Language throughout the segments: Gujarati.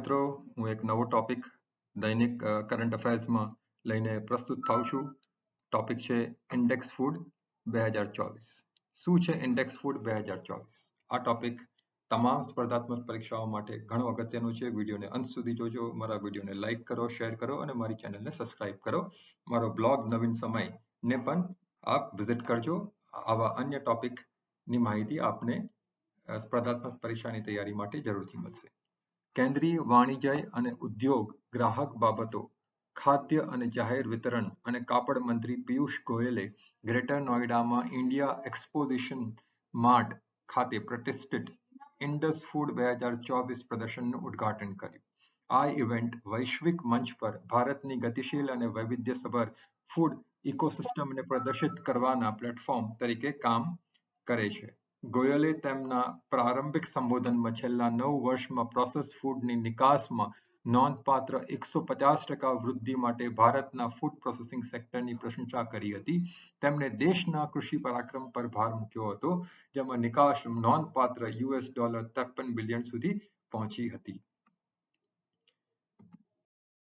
મિત્રો, હું એક નવો ટોપિક દૈનિક કરંટ અફેર્સમાં લઈને પ્રસ્તુત થાઉં છું. ટોપિક છે ઇન્ડેક્સ ફૂડ બે હજાર ચોવીસ. શું છે ઇન્ડેક્સ ફૂડ બે હજાર ચોવીસ? આ ટોપિક તમામ સ્પર્ધાત્મક પરીક્ષાઓ માટે ઘણો અગત્યનો છે. વિડીયોને અંત સુધી જોજો. મારા વિડીયોને લાઇક કરો શેર કરો અને મારી ચેનલને સબસ્ક્રાઇબ કરો. મારો બ્લોગ નવીન સમય ને પણ આપ વિઝિટ કરજો. આવા અન્ય ટોપિકની માહિતી આપને સ્પર્ધાત્મક પરીક્ષાની તૈયારી માટે જરૂરથી મળશે. કેન્દ્રીય વાણિજ્ય અને ઉદ્યોગ ગ્રાહક બાબતો, ખાદ્ય અને જાહેર વિતરણ અને કાપડ મંત્રી પિયુષ ગોયલે ગ્રેટર નોઈડામાં ઇન્ડિયા એક્સપોઝિશન માર્ટ ખાતે પ્રતિષ્ઠિત ઇન્ડસ ફૂડ બે હજાર ચોવીસ પ્રદર્શનનું ઉદ્ઘાટન કર્યું. આ ઇવેન્ટ વૈશ્વિક મંચ પર ભારતની ગતિશીલ અને વૈવિધ્યસભર ફૂડ ઇકોસિસ્ટમને પ્રદર્શિત કરવાના પ્લેટફોર્મ તરીકે કામ કરે છે. ગોયલે તેમના પ્રારંભિક સંબોધનમાં છેલ્લા નવ વર્ષમાં પ્રોસેસ ફૂડની નિકાસમાં નોંધપાત્ર એકસો પચાસ ટકા વૃદ્ધિ માટે ભારતના ફૂડ પ્રોસેસિંગ સેક્ટરની પ્રશંસા કરી હતી. તેમણે દેશના કૃષિ પરાક્રમ પર ભાર મૂક્યો હતો, જેમાં નિકાસ નોંધપાત્ર યુએસ ડોલર ત્રેપન બિલિયન સુધી પહોંચી હતી.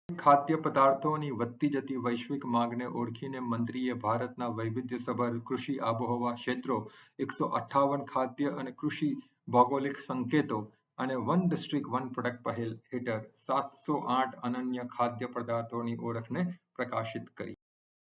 ખાદ્ય પદાર્થોની વધતી જતી વૈશ્વિક માંગને ઓળખીને મંત્રીએ ભારતના વૈવિધ્યસભર કૃષિ આબોહવા ક્ષેત્રો, એકસો અઠ્ઠાવન ખાદ્ય અને કૃષિ ભૌગોલિક સંકેતો અને વન ડિસ્ટ્રિક્ટ વન પ્રોડક્ટ પહેલ હેઠળ સાતસો આઠ અનન્ય ખાદ્ય પદાર્થોની ઓળખને પ્રકાશિત કરી.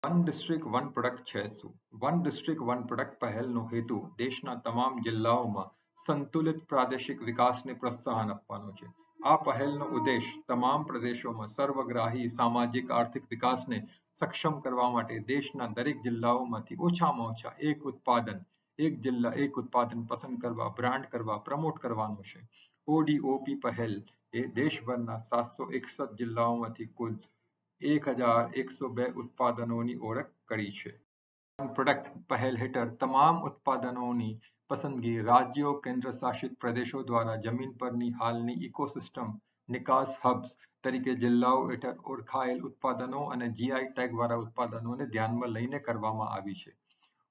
વન ડિસ્ટ્રિક્ટ વન પ્રોડક્ટ છે શું? વન ડિસ્ટ્રિક્ટ વન પ્રોડક્ટ પહેલનો હેતુ દેશના તમામ જિલ્લાઓમાં સંતુલિત પ્રાદેશિક વિકાસને પ્રોત્સાહન આપવાનો છે. આ પહેલનો ઉદ્દેશ તમામ પ્રદેશોમાં સર્વગ્રાહી સામાજિક આર્થિક વિકાસને સક્ષમ કરવા માટે દેશના દરેક જિલ્લાઓમાંથી ઓછામાં ઓછા એક ઉત્પાદન, એક જિલ્લા એક ઉત્પાદન પસંદ કરવા, બ્રાન્ડ કરવા, પ્રમોટ કરવાનું છે. ઓડીઓપી પહેલ એ દેશભરના સાતસો એકસઠ જિલ્લાઓમાંથી કુલ એક હજાર એકસો બે ઉત્પાદનોની ઓળખ કરી છે. પ્રોડક્ટ પહેલ હેઠળ તમામ ઉત્પાદનોની પસંદગી રાજ્યો કેન્દ્ર શાસિત પ્રદેશો દ્વારા જમીન પરની હાલની ઇકોસિસ્ટમ, નિકાસ હબ્સ તરીકે જિલ્લાઓ હેઠળ ઓળખાયેલ ઉત્પાદનો અને જીઆઈ ટેગ વાળા ઉત્પાદનોને ધ્યાનમાં લઈને કરવામાં આવી છે.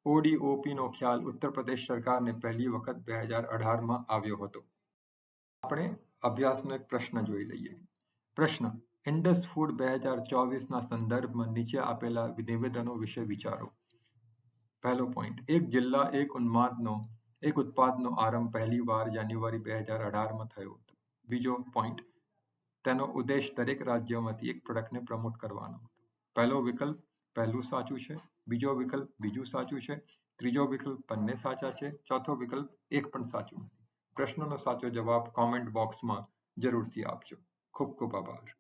ઓડીઓપીનો ખ્યાલ ઉત્તર પ્રદેશ સરકારને પહેલી વખત બે હજાર અઢારમાં આવ્યો હતો. આપણે અભ્યાસનો એક પ્રશ્ન જોઈ લઈએ. પ્રશ્ન, ઇન્ડસ ફૂડ બે હજાર ચોવીસના સંદર્ભમાં નીચે આપેલા નિવેદનો વિશે વિચારો. પહેલો પોઈન્ટ, એક જિલ્લા, એક ઉન્માદનો એક ઉત્પાદનો આરંભ પહેલી વાર જાન્યુઆરી બે હજાર અઢારમાં થયો હતો. બીજો પોઈન્ટ તેનો ઉદ્દેશ દરેક રાજ્યમાંથી એક પ્રોડક્ટને પ્રમોટ કરવાનો હતો. પહેલો વિકલ્પ પહેલું સાચું છે, બીજો વિકલ્પ બીજું સાચું છે, ત્રીજો વિકલ્પ બંને સાચા છે, ચોથો વિકલ્પ એક પણ સાચું નથી. પ્રશ્નનો સાચો જવાબ કોમેન્ટ બોક્સમાં જરૂરથી આપજો. ખૂબ ખૂબ આભાર.